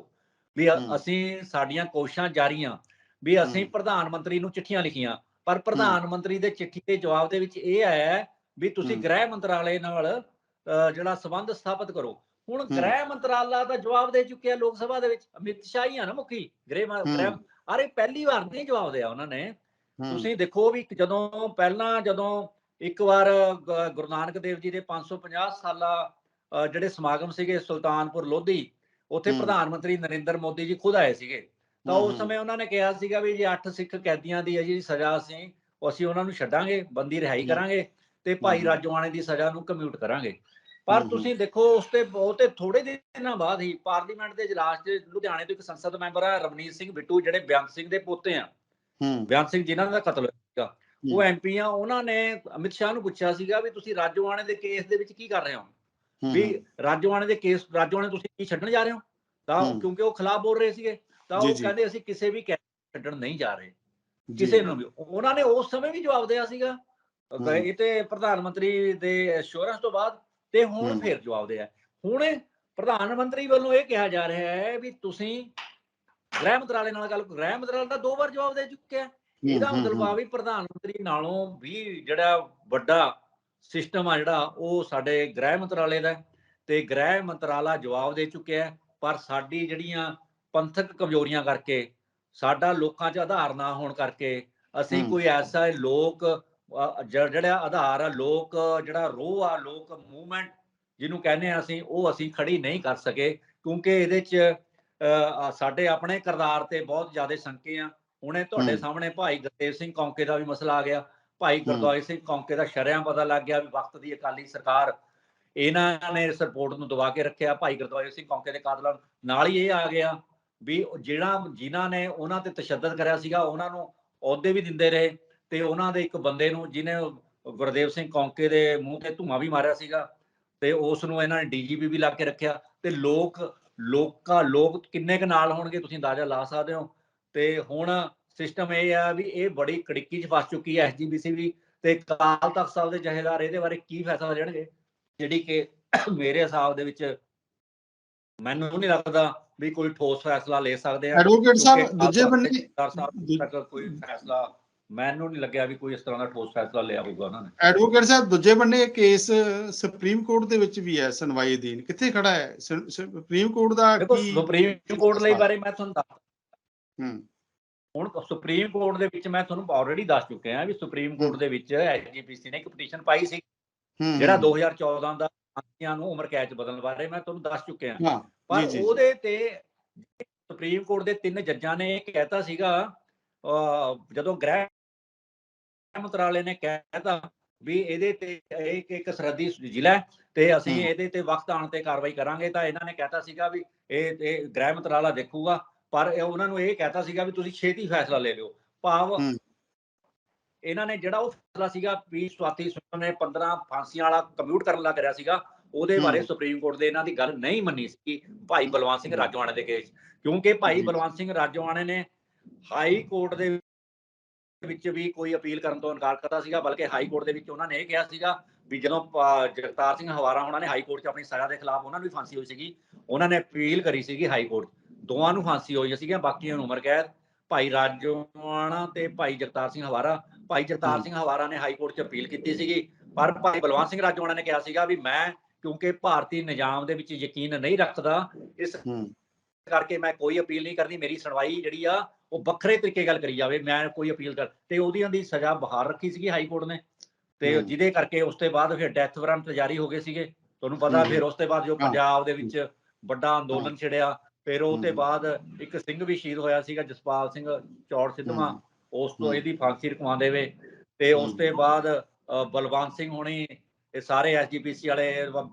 ਵੀ। ਅਸੀਂ ਸਾਡੀਆਂ ਕੋਸ਼ਿਸ਼ਾਂ ਜਾਰੀਆਂ ਵੀ ਅਸੀਂ। ਪ੍ਰਧਾਨ ਮੰਤਰੀ ਨੂੰ ਚਿੱਠੀਆਂ ਲਿਖੀਆਂ। ਪਰ ਪ੍ਰਧਾਨ ਮੰਤਰੀ ਦੇ ਚਿੱਠੀ ਦੇ ਜਵਾਬ ਦੇ ਵਿੱਚ ਇਹ ਆਇਆ ਵੀ ਤੁਸੀਂ। ਗ੍ਰਹਿ ਮੰਤਰਾਲੇ ਨਾਲ ਜਿਹੜਾ ਸਬੰਧ ਸਥਾਪਿਤ ਕਰੋ ਹੁਣ। ਗ੍ਰਹਿ ਮੰਤਰਾਲਾ ਦਾ ਜਵਾਬ ਦੇ ਚੁੱਕਿਆ ਲੋਕ ਸਭਾ ਦੇ ਵਿੱਚ ਅਮਿਤ ਸ਼ਾਹ ਹੀ ਆ ਨਾ ਮੁਖੀ ਗ੍ਰਹਿ ਮ- ਹਮ। ਗ੍ਰਹਿ ਅਰੇ ਪਹਿਲੀ ਵਾਰ ਨਹੀਂ ਜਵਾਬ ਦਿਆ ਉਹਨਾਂ ਨੇ ਤੁਸੀਂ ਦੇਖੋ ਵੀ ਜਦੋਂ ਪਹਿਲਾਂ ਜਦੋਂ ਇੱਕ ਵਾਰ ਗੁਰੂ ਨਾਨਕ ਦੇਵ ਜੀ ਦੇ 550 ਸਾਲਾ ਜਿਹੜੇ ਸਮਾਗਮ ਸੀਗੇ ਸੁਲਤਾਨਪੁਰ ਲੋਧੀ ਉੱਥੇ। ਪ੍ਰਧਾਨ ਮੰਤਰੀ ਨਰਿੰਦਰ ਮੋਦੀ ਜੀ ਖੁਦ ਆਏ ਸੀਗੇ ਤਾਂ ਉਸ। ਸਮੇਂ ਉਹਨਾਂ ਨੇ ਕਿਹਾ ਸੀਗਾ ਵੀ ਜੇ ਅੱਠ ਸਿੱਖ ਕੈਦੀਆਂ ਦੀ ਹੈ ਜਿਹੜੀ ਸਜ਼ਾ ਉਹ ਅਸੀਂ ਉਹਨਾਂ ਨੂੰ ਛੱਡਾਂਗੇ ਬੰਦੀ ਰਿਹਾਈ। ਕਰਾਂਗੇ ਤੇ ਭਾਈ। ਰਾਜੋਆਣੇ ਦੀ ਸਜ਼ਾ ਨੂੰ ਕਮਿਊਟ ਕਰਾਂਗੇ। ਪਰ ਤੁਸੀਂ ਦੇਖੋ ਉਸ ਤੇ ਬਹੁਤੇ ਥੋੜੇ ਦਿਨਾਂ ਬਾਅਦ ਹੀ ਪਾਰਲੀਮੈਂਟ ਦੇ ਇਜਲਾਸ 'ਚ ਲੁਧਿਆਣੇ ਤੋਂ ਇੱਕ ਸੰਸਦ ਮੈਂਬਰ ਆ ਰਵਨੀਤ ਸਿੰਘ ਬਿੱਟੂ ਜਿਹੜੇ ਬੇਅੰਤ ਸਿੰਘ ਦੇ ਪੋਤੇ ਆ। ਹੂੰ। ਬੇਅੰਤ ਸਿੰਘ ਜਿਨ੍ਹਾਂ ਦਾ ਕਤਲ ਹੋਇਆ ਸੀਗਾ। ਉਹ ਐਮਪੀ ਆ ਉਹਨਾਂ ਨੇ ਅਮਿਤ ਸ਼ਾਹ ਨੂੰ ਪੁੱਛਿਆ ਸੀਗਾ ਵੀ ਤੁਸੀਂ ਰਾਜੋਆਣੇ ਦੇ ਕੇਸ ਦੇ ਵਿੱਚ ਕੀ ਕਰ ਰਹੇ ਹੋ? ਵੀ ਰਾਜੋਆਣੇ ਦੇ ਕੇਸ ਰਾਜੋਆਣੇ ਤੁਸੀਂ ਕੀ ਛੱਡਣ ਜਾ ਰਹੇ ਹੋ? ਤਾਂ। ਕਿਉਂਕਿ ਉਹ ਖਿਲਾਫ ਬੋਲ ਰਹੇ ਸੀਗੇ ਤਾਂ ਉਹ। ਕਹਿੰਦੇ ਅਸੀਂ ਕਿਸੇ ਵੀ ਕੇਸ ਛੱਡਣ ਨਹੀਂ ਜਾ ਰਹੇ। ਕਿਸੇ ਨੂੰ ਵੀ। ਉਹਨਾਂ ਨੇ ਉਸ ਸਮੇਂ ਵੀ ਜਵਾਬ ਦਿਆ ਸੀਗਾ ਹਮ। ਇਹ ਤੇ ਪ੍ਰਧਾਨ ਮੰਤਰੀ ਦੇ ਐਸ਼ੋਰੈਂਸ ਤੋਂ ਬਾਅਦ ਤੇ ਹੁਣ। ਫੇਰ ਜਵਾਬ ਦਿਆ ਹੁਣ ਇਹ ਪ੍ਰਧਾਨ ਮੰਤਰੀ ਵੱਲੋਂ ਇਹ ਕਿਹਾ ਜਾ ਰਿਹਾ ਹੈ ਵੀ ਤੁਸੀਂ ਗ੍ਰਹਿ ਮੰਤਰਾਲੇ ਨਾਲ ਗੱਲ ਗ੍ਰਹਿ ਮੰਤਰਾਲੇ ਦਾ ਦੋ ਵਾਰ ਜਵਾਬ ਦੇ ਚੁੱਕਿਆ ਇਹਦਾ ਮਤਲਬ ਆ ਵੀ ਪ੍ਰਧਾਨ ਮੰਤਰੀ ਨਾਲੋਂ ਵੀ ਜਿਹੜਾ ਵੱਡਾ ਸਿਸਟਮ ਆ ਜਿਹੜਾ ਉਹ ਸਾਡੇ ਗ੍ਰਹਿ ਮੰਤਰਾਲੇ ਦਾ ਤੇ ਗ੍ਰਹਿ ਮੰਤਰਾਲਾ ਜਵਾਬ ਦੇ ਚੁੱਕਿਆ ਪਰ ਸਾਡੀ ਜਿਹੜੀਆਂ ਪੰਥਕ ਕਮਜ਼ੋਰੀਆਂ ਕਰਕੇ ਸਾਡਾ ਲੋਕਾਂ 'ਚ ਆਧਾਰ ਨਾ ਹੋਣ ਕਰਕੇ ਅਸੀਂ। ਕੋਈ ਐਸਾ ਲੋਕ ਜਿਹੜਾ ਆਧਾਰ ਆ ਲੋਕ ਜਿਹੜਾ ਰੋਹ ਆ ਲੋਕ ਮੂਵਮੈਂਟ ਜਿਹਨੂੰ ਕਹਿੰਦੇ ਆ ਅਸੀਂ ਉਹ ਅਸੀਂ ਖੜੀ ਨਹੀਂ ਕਰ ਸਕੇ ਕਿਉਂਕਿ ਇਹਦੇ 'ਚ ਸਾਡੇ ਆਪਣੇ ਕਿਰਦਾਰ ਤੇ ਬਹੁਤ ਜ਼ਿਆਦਾ ਸ਼ੰਕੇ ਆ ਹੁਣੇ ਤੁਹਾਡੇ ਹਮ। ਸਾਹਮਣੇ ਭਾਈ ਗੁਰਦੇਵ ਸਿੰਘ ਕੌਂਕੇ ਦਾ ਵੀ ਮਸਲਾ ਆ ਗਿਆ ਭਾਈ ਗੁਰਦੁਆਰੇ ਸਿੰਘ ਕੌਂਕੇ ਦਾ ਸ਼ਰਿਆਂ ਪਤਾ ਲੱਗ ਗਿਆ ਵੀ ਵਕਤ ਦੀ ਅਕਾਲੀ ਸਰਕਾਰ ਇਹਨਾਂ ਨੇ ਇਸ ਰਿਪੋਰਟ ਨੂੰ ਦਬਾ ਕੇ ਰੱਖਿਆ ਭਾਈ ਗੁਰਦੁਆਰੇ ਸਿੰਘ ਕੌਂਕੇ ਦੇ ਕਾਤਲਾਂ। ਨਾਲ ਹੀ ਇਹ ਆ ਗਿਆ ਵੀ ਜਿਹੜਾ ਜਿਨ੍ਹਾਂ ਨੇ ਉਹਨਾਂ ਤੇ ਤਸ਼ੱਦਦ ਕਰਿਆ ਸੀਗਾ ਉਹਨਾਂ ਨੂੰ ਅਹੁਦੇ ਵੀ ਦਿੰਦੇ ਰਹੇ ਤੇ ਉਹਨਾਂ ਦੇ ਇੱਕ ਬੰਦੇ ਨੂੰ ਜਿਹਨੇ ਗੁਰਦੇਵ ਸਿੰਘ ਕੌਂਕੇ ਦੇ ਮੂੰਹ ਤੇ ਧੂੰਆਂ ਵੀ ਮਾਰਿਆ ਸੀਗਾ ਤੇ ਉਸ ਨੂੰ ਇਹਨਾਂ ਨੇ ਡੀਜੀਪੀ ਵੀ ਲਾ ਕੇ ਰੱਖਿਆ ਤੇ ਲੋਕ ਲੋਕਾਂ ਲੋਕ ਕਿੰਨੇ ਕੁ ਨਾਲ ਹੋਣਗੇ ਤੁਸੀਂ ਅੰਦਾਜ਼ਾ ਲਾ ਸਕਦੇ ਹੋ। ਤੇ ਹੁਣ ਸਿਸਟਮ ਇਹ ਆ ਵੀ ਇਹ ਬੜੀ ਕੜਿੱਕੀ 'ਚ ਫਸ ਚੁੱਕੀ ਹੈ ਐਸਜੀਬੀਸੀ ਵੀ ਤੇ ਕਾਲ ਤਖਤ ਸਾਹਿਬ ਦੇ ਜਹੇਦਾਰ ਇਹਦੇ ਬਾਰੇ ਕੀ ਫੈਸਲਾ ਲੈਣਗੇ? ਜਿਹੜੀ ਕਿ ਮੇਰੇ ਹਿਸਾਬ ਦੇ ਵਿੱਚ ਮੈਨੂੰ ਨਹੀਂ ਲੱਗਦਾ ਵੀ ਕੋਈ ਠੋਸ ਫੈਸਲਾ ਲੈ ਸਕਦੇ ਆ। ਐਡਵੋਕੇਟ ਸਾਹਿਬ ਦੂਜੇ ਬੰਨੇ ਕੋਈ ਫੈਸਲਾ ਮੈਨੂੰ ਨਹੀਂ ਲੱਗਿਆ ਵੀ ਕੋਈ ਇਸ ਤਰ੍ਹਾਂ ਦਾ ਠੋਸ ਫੈਸਲਾ ਲਿਆ ਹੋਊਗਾ ਉਹਨਾਂ ਨੇ। ਐਡਵੋਕੇਟ ਸਾਹਿਬ ਦੂਜੇ ਬੰਨੇ ਕੇਸ ਸੁਪਰੀਮ ਕੋਰਟ ਦੇ ਵਿੱਚ ਵੀ ਹੈ ਸੁਣਵਾਈ ਅਧੀਨ। ਕਿੱਥੇ ਖੜਾ ਹੈ? ਸੁਪਰੀਮ ਕੋਰਟ ਦਾ ਕੀ ਸੁਪਰੀਮ ਕੋਰਟ ਲਈ ਬਾਰੇ ਮੈਂ ਤੁਹਾਨੂੰ ਦੱਸ ਹੂੰ। ਹੁਣ ਸੁਪਰੀਮ ਕੋਰਟ ਦੇ ਵਿੱਚ ਮੈਂ ਤੁਹਾਨੂੰ ਆਲਰੇਡੀ ਦੱਸ ਚੁੱਕਿਆ ਹਾਂ ਵੀ ਸੁਪਰੀਮ ਕੋਰਟ ਦੇ ਵਿੱਚ ਐਸਜੀਪੀਸੀ ਨੇ ਇੱਕ ਪਟੀਸ਼ਨ ਪਾਈ ਸੀ। ਜਿਹੜਾ ਹੂੰ, 2014 ਦਾ ਫਾਂਸੀਆਂ ਨੂੰ ਉਮਰ ਕੈਦ 'ਚ ਬਦਲਣ ਬਾਰੇ ਮੈਂ ਤੁਹਾਨੂੰ ਦੱਸ ਚੁੱਕਿਆ ਹਾਂ। ਪਰ। ਉਹਦੇ ਤੇ ਸੁਪਰੀਮ ਕੋਰਟ ਦੇ ਤਿੰਨ ਜੱਜਾਂ ਨੇ ਇਹ ਕਹਿਤਾ ਸੀਗਾ ਜਦੋਂ ਗ੍ਰਹਿ ਮੰਤਰਾਲੇ ਨੇ ਕਹਿਤਾ ਵੀ ਇਹਦੇ ਤੇ ਇੱਕ ਇੱਕ ਸਰਹੱਦੀ ਜ਼ਿਲ੍ਹਾ ਤੇ ਅਸੀਂ। ਇਹਦੇ ਤੇ ਵਕਤ ਆਉਣ ਤੇ ਕਾਰਵਾਈ ਕਰਾਂਗੇ ਤਾਂ ਇਹਨਾਂ ਨੇ ਕਹਿਤਾ ਸੀਗਾ ਵੀ ਇਹ ਇਹ ਗ੍ਰਹਿ ਮੰਤਰਾਲਾ ਦੇਖੂਗਾ ਪਰ ਇਹ ਉਹਨਾਂ ਨੂੰ ਇਹ ਕਹਿਤਾ ਸੀਗਾ ਵੀ ਤੁਸੀਂ ਛੇਤੀ ਫੈਸਲਾ ਲੈ ਲਿਓ ਭਾਵ। ਇਹਨਾਂ ਨੇ ਜਿਹੜਾ ਉਹ ਫੈਸਲਾ ਸੀਗਾ ਵੀ ਸਵਾਤੀ ਸੁਣ ਨੇ 15 ਫਾਂਸੀਆਂ ਵਾਲਾ ਕੰਪਿਊਟ ਕਰਨ ਲੱਗ ਰਿਹਾ ਸੀਗਾ ਉਹਦੇ। ਬਾਰੇ ਸੁਪਰੀਮ ਕੋਰਟ ਦੇ ਇਹਨਾਂ ਦੀ ਗੱਲ ਨਹੀਂ ਮੰਨੀ ਸੀ ਭਾਈ ਬਲਵੰਤ ਸਿੰਘ ਰਾਜੋਆਣੇ ਦੇ ਕੇਸ ਕਿਉਂਕਿ ਭਾਈ। ਬਲਵੰਤ ਸਿੰਘ ਰਾਜੋਆਣੇ ਨੇ ਹਾਈ ਕੋਰਟ ਦੇ ਵਿੱਚ ਵੀ ਕੋਈ ਅਪੀਲ ਕਰਨ ਤੋਂ ਇਨਕਾਰ ਕਰਤਾ ਸੀਗਾ ਬਲਕਿ ਹਾਈ ਕੋਰਟ ਦੇ ਵਿੱਚ ਉਹਨਾਂ ਨੇ ਇਹ ਕਿਹਾ ਸੀਗਾ ਵੀ ਜਦੋਂ ਜਗਤਾਰ ਸਿੰਘ ਹਵਾਰਾ ਉਹਨਾਂ ਨੇ ਹਾਈ ਕੋਰਟ 'ਚ ਆਪਣੀ ਸਜ਼ਾ ਦੇ ਖਿਲਾਫ ਉਹਨਾਂ ਨੂੰ ਵੀ ਫਾਂਸੀ ਹੋਈ ਸੀਗੀ ਉਹਨਾਂ ਨੇ ਅਪੀਲ ਕਰੀ ਸੀਗੀ ਹਾਈ ਕੋਰਟ ਦੋਵਾਂ ਨੂੰ ਫਾਂਸੀ ਹੋਈ ਸੀਗੀਆਂ ਬਾਕੀਆਂ ਨੂੰ ਉਮਰ ਕੈਦ ਭਾਈ ਰਾਜੋਆਣਾ ਤੇ ਭਾਈ ਜਗਤਾਰ ਸਿੰਘ ਹਵਾਰਾ ਭਾਈ ਜਗਤਾਰ। ਸਿੰਘ ਹਵਾਰਾ ਨੇ ਹਾਈ ਕੋਰਟ 'ਚ ਅਪੀਲ ਕੀਤੀ ਸੀਗੀ ਪਰ ਭਾਈ ਬਲਵੰਤ ਸਿੰਘ ਰਾਜੋਆਣਾ ਨੇ ਕਿਹਾ ਸੀਗਾ ਵੀ ਮੈਂ ਕਿਉਂਕਿ ਭਾਰਤੀ ਨਿਜ਼ਾਮ ਦੇ ਵਿੱਚ ਯਕੀਨ ਨਹੀਂ ਰੱਖਦਾ ਇਸ ਕਰਕੇ ਮੈਂ ਕੋਈ ਅਪੀਲ ਨਹੀਂ ਕਰਨੀ ਮੇਰੀ ਸੁਣਵਾਈ ਜਿਹੜੀ ਆ ਉਹ ਵੱਖਰੇ ਤਰੀਕੇ ਗੱਲ ਕਰੀ ਜਾਵੇ ਮੈਂ ਕੋਈ ਅਪੀਲ ਕਰ ਤੇ ਉਹਦੀਆਂ ਦੀ ਸਜ਼ਾ ਬਹਾਲ ਰੱਖੀ ਸੀਗੀ ਹਾਈ ਕੋਰਟ ਨੇ ਤੇ। ਜਿਹਦੇ ਕਰਕੇ ਉਸ ਤੋਂ ਬਾਅਦ ਫਿਰ ਡੈਥ ਵਾਰੰਟ ਜਾਰੀ ਹੋ ਗਏ ਸੀਗੇ ਤੁਹਾਨੂੰ ਪਤਾ। ਫਿਰ ਉਸ ਤੋਂ ਬਾਅਦ ਜੋ। ਪੰਜਾਬ ਦੇ ਵਿੱਚ ਵੱਡਾ ਅੰਦੋਲਨ ਛਿੜਿਆ ਫਿਰ ਉਹ ਤੇ। ਬਾਅਦ ਇੱਕ ਸਿੰਘ ਵੀ ਸ਼ਹੀਦ ਹੋਇਆ ਸੀਗਾ ਜਸਪਾਲ ਸਿੰਘ ਚੌੜ ਸਿੱਧਵਾਂ। ਉਸ ਤੋਂ। ਇਹਦੀ ਫਾਂਸੀ ਰਕਵਾਉਂਦੇ ਵੇ ਤੇ ਉਸ। ਤੋਂ ਬਾਅਦ ਬਲਵੰਤ ਸਿੰਘ ਹੋਣੀ ਇਹ ਸਾਰੇ ਐਸਜੀਪੀਸੀ ਵਾਲੇ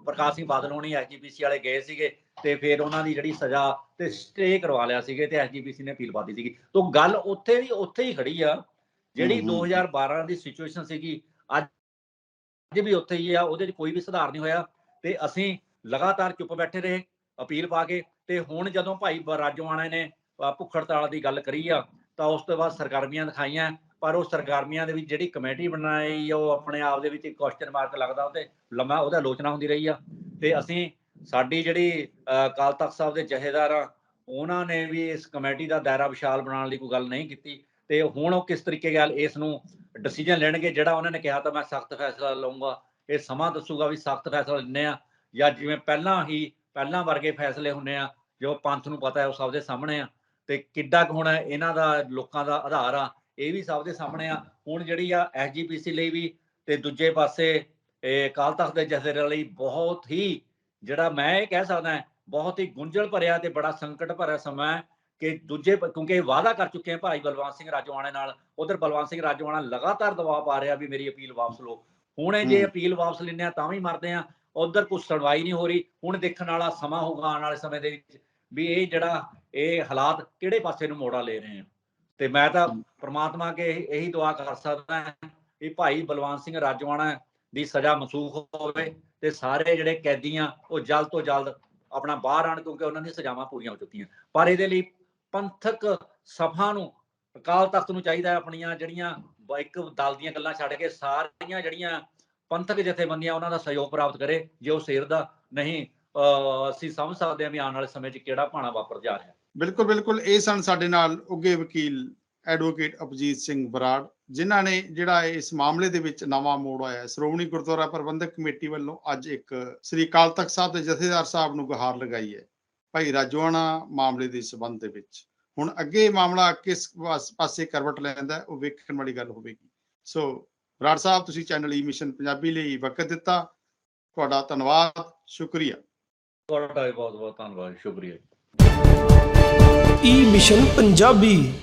ਪ੍ਰਕਾਸ਼ ਸਿੰਘ ਬਾਦਲ ਹੋਣੀ ਐਸਜੀਪੀਸੀ ਵਾਲੇ ਗਏ ਸੀਗੇ ਤੇ ਫਿਰ ਉਹਨਾਂ ਦੀ ਜਿਹੜੀ ਸਜ਼ਾ ਤੇ ਸਟੇ ਕਰਵਾ ਲਿਆ ਸੀਗੇ ਤੇ ਐਸਜੀਪੀਸੀ ਨੇ ਅਪੀਲ ਪਾਤੀ ਸੀਗੀ ਤੋਂ ਗੱਲ ਉੱਥੇ ਵੀ ਉੱਥੇ ਹੀ ਖੜੀ ਆ ਜਿਹੜੀ ਹਮ, ਹਮ। 2012 ਦੀ ਸਿਚੁਏਸ਼ਨ ਸੀਗੀ ਅੱਜ ਵੀ ਉੱਥੇ ਹੀ ਆ ਉਹਦੇ 'ਚ ਕੋਈ ਵੀ ਸੁਧਾਰ ਨਹੀਂ ਹੋਇਆ ਤੇ ਅਸੀਂ ਲਗਾਤਾਰ ਚੁੱਪ ਬੈਠੇ ਰਹੇ ਅਪੀਲ ਪਾ ਕੇ ਤੇ ਹੁਣ ਜਦੋਂ ਭਾਈ ਰਾਜੋਆਣਾ ਨੇ ਭੁੱਖ ਹੜਤਾਲ ਦੀ ਗੱਲ ਕਰੀ ਆ ਤਾਂ ਉਸ ਤੋਂ ਬਾਅਦ ਸਰਗਰਮੀਆਂ ਦਿਖਾਈਆਂ ਪਰ ਉਹ ਸਰਗਰਮੀਆਂ ਦੇ ਵਿੱਚ ਜਿਹੜੀ ਕਮੇਟੀ ਬਣਾਈ ਉਹ ਆਪਣੇ ਆਪ ਦੇ ਵਿੱਚ ਇੱਕ ਕੁਐਸਚਨ ਮਾਰਕ ਲੱਗਦਾ ਉਹਦੇ ਲੰਮਾ ਉਹਦਾ ਆਲੋਚਨਾ ਹੁੰਦੀ ਰਹੀ ਆ। ਤੇ ਅਸੀਂ ਸਾਡੀ ਜਿਹੜੀ ਅ, ਅਕਾਲ ਤਖਤ ਸਾਹਿਬ ਦੇ ਜਹੇਦਾਰ ਆ ਉਹਨਾਂ ਨੇ ਵੀ ਇਸ ਕਮੇਟੀ ਦਾ ਦਾਇਰਾ ਵਿਸ਼ਾਲ ਬਣਾਉਣ ਲਈ ਕੋਈ ਗੱਲ ਨਹੀਂ ਕੀਤੀ। ਤੇ ਹੁਣ ਉਹ ਕਿਸ ਤਰੀਕੇ ਨਾਲ ਇਸ ਨੂੰ ਡਿਸੀਜਨ ਲੈਣਗੇ ਜਿਹੜਾ ਉਹਨਾਂ ਨੇ ਕਿਹਾ ਤਾਂ ਮੈਂ ਸਖਤ ਫੈਸਲਾ ਲਵਾਂਗਾ ਇਹ ਸਮਾਂ ਦੱਸੂਗਾ ਵੀ ਸਖਤ ਫੈਸਲਾ ਲੈਣੇ ਆ ਜਾਂ ਜਿਵੇਂ ਪਹਿਲਾਂ ਹੀ ਪਹਿਲਾਂ ਵਰਗੇ ਫੈਸਲੇ ਹੁੰਨੇ ਆ ਜੋ ਪੰਥ ਨੂੰ ਪਤਾ ਹੈ ਉਹ ਸਭ ਦੇ ਸਾਹਮਣੇ ਆ। ਤੇ ਕਿੱਡਾ ਕੁ ਹੁਣ ਇਹਨਾਂ ਦਾ ਲੋਕਾਂ ਦਾ ਆਧਾਰ ਆ ਇਹ ਵੀ ਸਭ ਦੇ ਸਾਹਮਣੇ ਆ। ਹੁਣ ਜਿਹੜੀ ਆ ਐਸਜੀਪੀਸੀ ਲਈ ਵੀ ਤੇ ਦੂਜੇ ਪਾਸੇ ਇਹ ਅਕਾਲ ਤਖਤ ਦੇ ਜਥੇਦਾਰ ਲਈ ਬਹੁਤ ਹੀ ਜਿਹੜਾ ਮੈਂ ਇਹ ਕਹਿ ਸਕਦਾ ਬਹੁਤ ਹੀ ਗੁੰਝਲ ਭਰਿਆ ਤੇ ਬੜਾ ਸੰਕਟ ਭਰਿਆ ਸਮਾਂ ਹੈ ਕਿ ਦੂਜੇ ਕਿਉਂਕਿ ਇਹ ਵਾਅਦਾ ਕਰ ਚੁੱਕੇ ਆ ਭਾਈ ਬਲਵੰਤ ਸਿੰਘ ਰਾਜੋਆਣੇ ਨਾਲ। ਉਧਰ ਬਲਵੰਤ ਸਿੰਘ ਰਾਜੋਆਣਾ ਲਗਾਤਾਰ ਦਬਾਅ ਪਾ ਰਿਹਾ ਵੀ ਮੇਰੀ ਅਪੀਲ ਵਾਪਸ ਲਓ। ਹੁਣ ਇਹ ਜੇ। ਅਪੀਲ ਵਾਪਸ ਲੈਂਦੇ ਆ ਤਾਂ ਵੀ ਮਰਦੇ ਆ। ਉਧਰ ਕੁਝ ਸੁਣਵਾਈ ਨਹੀਂ ਹੋ ਰਹੀ। ਹੁਣ ਦੇਖਣ ਵਾਲਾ ਸਮਾਂ ਹੋਊਗਾ ਆਉਣ ਵਾਲੇ ਸਮੇਂ ਦੇ ਵਿੱਚ ਵੀ ਇਹ ਜਿਹੜਾ ਇਹ ਹਾਲਾਤ ਕਿਹੜੇ ਪਾਸੇ ਨੂੰ ਮੋੜਾ ਲੈ ਰਹੇ ਆ। ਤੇ ਮੈਂ ਤਾਂ। ਪ੍ਰਮਾਤਮਾ ਅੱਗੇ ਇਹੀ ਦੁਆ ਕਰ ਸਕਦਾ ਹਾਂ ਵੀ ਭਾਈ ਬਲਵੰਤ ਸਿੰਘ ਰਾਜੋਆਣਾ ਦੀ ਸਜ਼ਾ ਮਨਸੂਖ ਹੋਵੇ ਤੇ ਸਾਰੇ ਜਿਹੜੇ ਕੈਦੀਆਂ ਉਹ ਜਲਦ ਤੋਂ ਜਲਦ ਆਪਣਾ ਬਾਹਰ ਆਣ ਕਿਉਂਕਿ ਉਹਨਾਂ ਦੀਆਂ ਸਜ਼ਾਵਾਂ ਪੂਰੀਆਂ ਹੋ ਚੁੱਕੀਆਂ ਪਰ ਇਹਦੇ ਲਈ ਪੰਥਕ ਸਭਾ ਨੂੰ ਅਕਾਲ ਤਖਤ ਨੂੰ ਚਾਹੀਦਾ ਹੈ ਆਪਣੀਆਂ ਜਿਹੜੀਆਂ ਇੱਕ ਦਲ ਦੀਆਂ ਗੱਲਾਂ ਛੱਡ ਕੇ ਸਾਰੀਆਂ ਜਿਹੜੀਆਂ ਪੰਥਕ ਜਥੇਬੰਦੀਆਂ ਉਹਨਾਂ ਦਾ ਸਹਿਯੋਗ ਪ੍ਰਾਪਤ ਕਰੇ ਜੇ ਉਹ ਸਿਰ ਦਾ ਨਹੀਂ ਅਸੀਂ ਸਮਝ ਸਕਦੇ ਹਾਂ ਵੀ ਆਉਣ ਵਾਲੇ ਸਮੇਂ 'ਚ ਕਿਹੜਾ ਭਾਣਾ ਵਾਪਰ ਜਾ ਰਿਹਾ। ਬਿਲਕੁਲ ਬਿਲਕੁਲ। ਇਹ ਸਨ ਸਾਡੇ ਨਾਲ ਉੱਗੇ ਵਕੀਲ ਐਡਵੋਕੇਟ ਅਪਜੀਤ ਸਿੰਘ ਬਰਾੜ, ਜਿਨ੍ਹਾਂ ਨੇ ਜਿਹੜਾ ਇਸ ਮਾਮਲੇ ਦੇ ਵਿੱਚ ਨਵਾਂ ਮੋੜ ਆਇਆ ਸ਼੍ਰੋਮਣੀ ਗੁਰਦੁਆਰਾ ਪ੍ਰਬੰਧਕ ਕਮੇਟੀ ਵੱਲੋਂ ਅੱਜ ਇੱਕ ਸ੍ਰੀ ਅਕਾਲ ਤਖਤ ਸਾਹਿਬ ਦੇ ਜਥੇਦਾਰ ਸਾਹਿਬ ਨੂੰ ਗੁਹਾਰ ਲਗਾਈ ਹੈ, ਭਾਈ ਰਾਜੋਆਣਾ ਮਾਮਲੇ ਦੇ ਸਬੰਧ ਦੇ ਵਿੱਚ। ਹੁਣ ਅੱਗੇ ਮਾਮਲਾ ਕਿਸ ਪਾਸ- ਪਾਸੇ ਕਰਵਟ ਲੈਂਦਾ ਉਹ ਵੇਖਣ ਵਾਲੀ ਗੱਲ ਹੋਵੇਗੀ। ਸੋ ਬਰਾੜ ਸਾਹਿਬ, ਤੁਸੀਂ ਚੈਨਲ ਈ ਮਿਸ਼ਨ ਪੰਜਾਬੀ ਲਈ ਵਕਤ ਦਿੱਤਾ। ਤੁਹਾਡਾ ਧੰਨਵਾਦ, ਸ਼ੁਕਰੀਆ। ਤੁਹਾਡਾ ਵੀ ਬਹੁਤ ਬਹੁਤ ਧੰਨਵਾਦ ਸ਼ੁਕਰੀਆ। ਈ ਮਿਸ਼ਨ ਪੰਜਾਬੀ